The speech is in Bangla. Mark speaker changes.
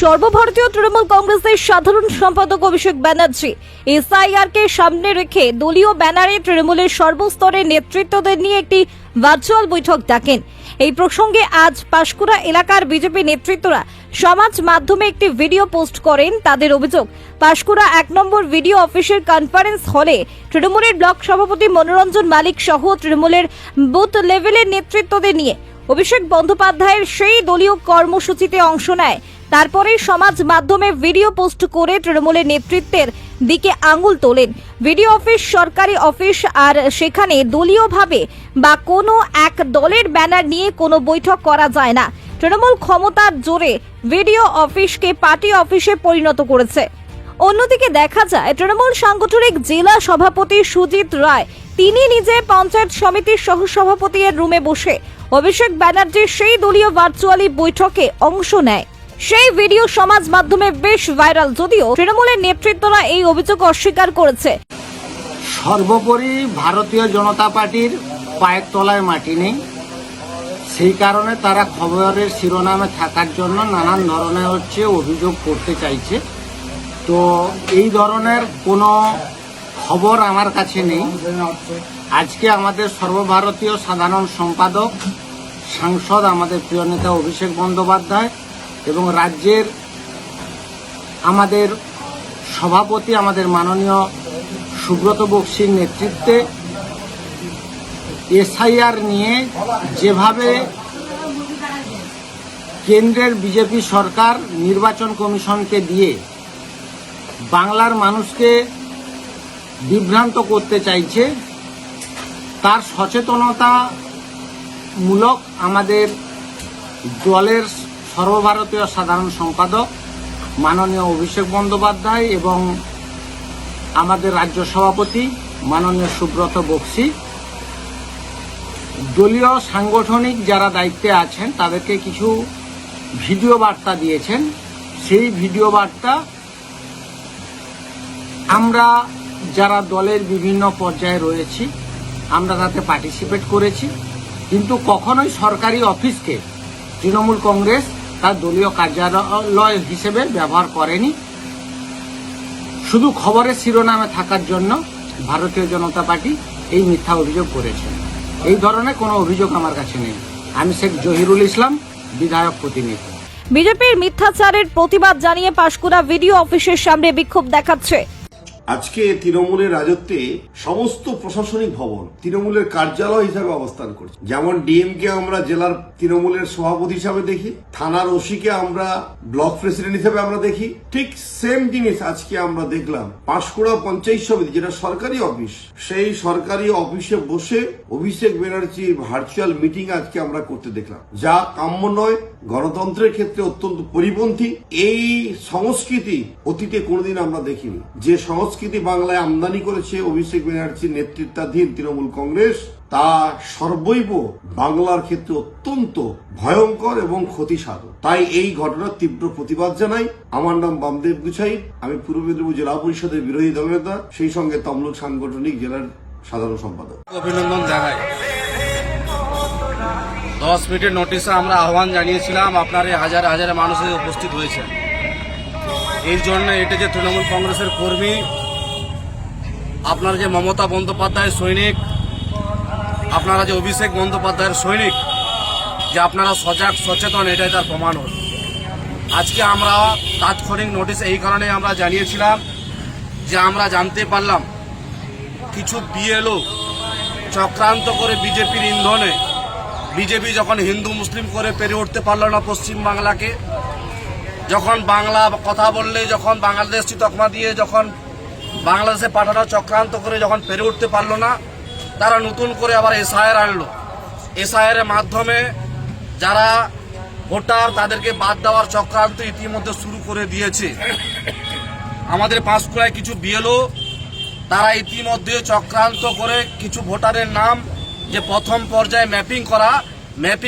Speaker 1: সর্বভারতীয় তৃণমূল কংগ্রেসের সাধারণ সম্পাদক অভিষেক ব্যানার্জি এসআইআর কে সামনে রেখে দলীয় ব্যানারে তৃণমূলের সর্বস্তরের নেতৃত্বদের নিয়ে একটি ভার্চুয়াল বৈঠক ডাকেন। এই প্রসঙ্গে আজ পাশকুড়া এলাকার বিজেপি নেতৃত্বরা সমাজ মাধ্যমে একটি ভিডিও পোস্ট করেন তাদের অভিযোগ। পাশকুড়া এক নম্বর ভিডিও অফিসের কনফারেন্স হলে তৃণমূলের ব্লক সভাপতি মনোরঞ্জন মালিক সহ তৃণমূলের বুথ লেভেলের নেতৃত্বদের নিয়ে অভিষেক বন্দ্যোপাধ্যায়ের সেই দলীয় কর্মসূচিতে অংশ নেয়। তারপরে সমাজ মাধ্যমে ভিডিও পোস্ট করে তৃণমূলের নেতৃত্বের দিকে আঙুল তোলেন। ভিডিও অফিস, সরকারি অফিস আর সেখানে দলীয়ভাবে বা কোনো এক দলের ব্যানার নিয়ে কোনো বৈঠক করা যায় না। তৃণমূল ক্ষমতার জোরে ভিডিও অফিসকে পার্টি অফিসে পরিণত করেছে। অন্যদিকে দেখা যায়, তৃণমূল সাংগঠনিক জেলা সভাপতি সুজিত রায়, তিনি নিজে পঞ্চায়েত সমিতির সহসভাপতি এর রুমে বসে অভিষেক ব্যানার্জির সেই দলীয় ভার্চুয়ালি বৈঠকে অংশ নেয়। সেই ভিডিও সমাজ মাধ্যমে বেশ ভাইরাল, যদিও তৃণমূলের নেতৃত্বরা এই অভিযোগ অস্বীকার করেছে।
Speaker 2: সর্বোপরি ভারতীয় জনতা পার্টির পায়ের তলায় মাটি নেই। সেই কারণে তারা খবরের শিরোনামে থাকার জন্য নানান ধরনের হচ্ছে অভিযোগ করতে চাইছে। তো এই ধরনের কোনো খবর আমার কাছে নেই। আজকে আমাদের সর্বভারতীয় সাধারণ সম্পাদক, সাংসদ, আমাদের প্রিয় নেতা অভিষেক বন্দ্যোপাধ্যায় এবং রাজ্যের আমাদের সভাপতি, আমাদের মাননীয় সুব্রত বক্সির নেতৃত্বে এসআইআর নিয়ে যেভাবে কেন্দ্রের বিজেপি সরকার নির্বাচন কমিশনকে দিয়ে বাংলার মানুষকে বিভ্রান্ত করতে চাইছে, তার সচেতনতা মূলক আমাদের দলের সর্বভারতীয় সাধারণ সম্পাদক, মাননীয় অভিষেক বন্দ্যোপাধ্যায় এবং আমাদের রাজ্য সভাপতি, মাননীয় সুব্রত বক্সি। দলীয় সাংগঠনিক যারা দায়িত্বে আছেন, তাদেরকে কিছু ভিডিও বার্তা দিয়েছেন। সেই ভিডিও বার্তা আমরা যারা দলের বিভিন্ন পর্যায়ে রয়েছি, আমরা তাতে পার্টিসিপেট করেছি। কিন্তু কখনোই সরকারি অফিসকে, তৃণমূল কংগ্রেস তার দলীয় কার্যালয় হিসেবে ব্যবহার করেনি। শুধু খবরের শিরোনামে থাকার জন্য ভারতীয় জনতা পার্টি এই মিথ্যা অভিযোগ করেছে। এই ধরনের কোনো অভিযোগ আমার কাছে নেই। আমি শেখ জহিরুল ইসলাম, বিধায়ক প্রতিনিধি।
Speaker 1: বিজেপির মিথ্যাচারের প্রতিবাদ জানিয়ে পাশকুড়া ভিডিও অফিসের সামনে বিক্ষোভ দেখাচ্ছে।
Speaker 3: আজকে তৃণমূলের রাজত্বে সমস্ত প্রশাসনিক ভবন তৃণমূলের কার্যালয় হিসাবে অবস্থান করছে। যেমন ডিএমকে আমরা জেলার তৃণমূলের সভাপতি হিসাবে দেখি, থানার ওসিকে আমরা ব্লক প্রেসিডেন্ট হিসাবে আমরা দেখি। ঠিক সেম জিনিস আজকে আমরা দেখলাম পাঁশকুড়া পঞ্চায়েত সমিতি, যেটা সরকারি অফিস, সেই সরকারি অফিসে বসে অভিষেক ব্যানার্জির ভার্চুয়াল মিটিং আজকে আমরা করতে দেখলাম। যা কাম্য নয়, গণতন্ত্রের ক্ষেত্রে অত্যন্ত পরিপন্থী। এই সংস্কৃতি অতীতে কোনোদিন আমরা দেখিনি। যে সংস্কৃতি বাংলায় আমদানি করেছে অভিষেক ব্যানার্জির নেতৃত্বাধীন তৃণমূল কংগ্রেস। তা সর্বৈব বাংলার ক্ষেত্রে অত্যন্ত ভয়ঙ্কর এবং ক্ষতিসাধক। তাই এই ঘটনার তীব্র প্রতিবাদ জানাই। আমার নাম বামদেব গুছাই। আমি পূর্ব মেদিনীপুর জেলা পরিষদের বিরোধী দলনেতা সেই সঙ্গে তমলুক সাংগঠনিক জেলার সাধারণ সম্পাদক।
Speaker 4: অভিনন্দন জানাই। দশ মিনিটের নোটিশে আমরা আহ্বান জানিয়েছিলাম, আপনার হাজার হাজার মানুষের উপস্থিত হয়েছে এই জন্য এটা যে তৃণমূল কংগ্রেসের কর্মী আপনার যে মমতা বন্দ্যোপাধ্যায়ের সৈনিক, আপনারা যে অভিষেক বন্দ্যোপাধ্যায়ের সৈনিক, যে আপনারা সজাগ, সচেতন, এটাই তার প্রমাণ হল। আজকে আমরা তাৎক্ষণিক নোটিশ এই কারণে আমরা জানিয়েছিলাম যে আমরা জানতে পারলাম কিছু বিএলও চক্রান্ত করে বিজেপির ইন্ধনে, বিজেপি যখন হিন্দু মুসলিম করে পেরে উঠতে পারল না পশ্চিম বাংলাকে, যখন বাংলা কথা বললে, যখন বাংলাদেশ তকমা দিয়ে যখন বাংলাদেশে পাঠানো চক্রান্ত করে যখন পেরে উঠতে পারল না, তারা নতুন করে আবার এসআইআর আনলো। এসআইআর মাধ্যমে যারা ভোটার, তাদেরকে বাদ দেওয়ার চক্রান্ত ইতিমধ্যে শুরু করে দিয়েছে। আমাদের পাঁশকুড়ায় কিছু বিএলও, তারা ইতিমধ্যে চক্রান্ত করে কিছু ভোটারের নাম, যে প্রথম পর্যায়ে ম্যাপিং করা, ম্যাপিং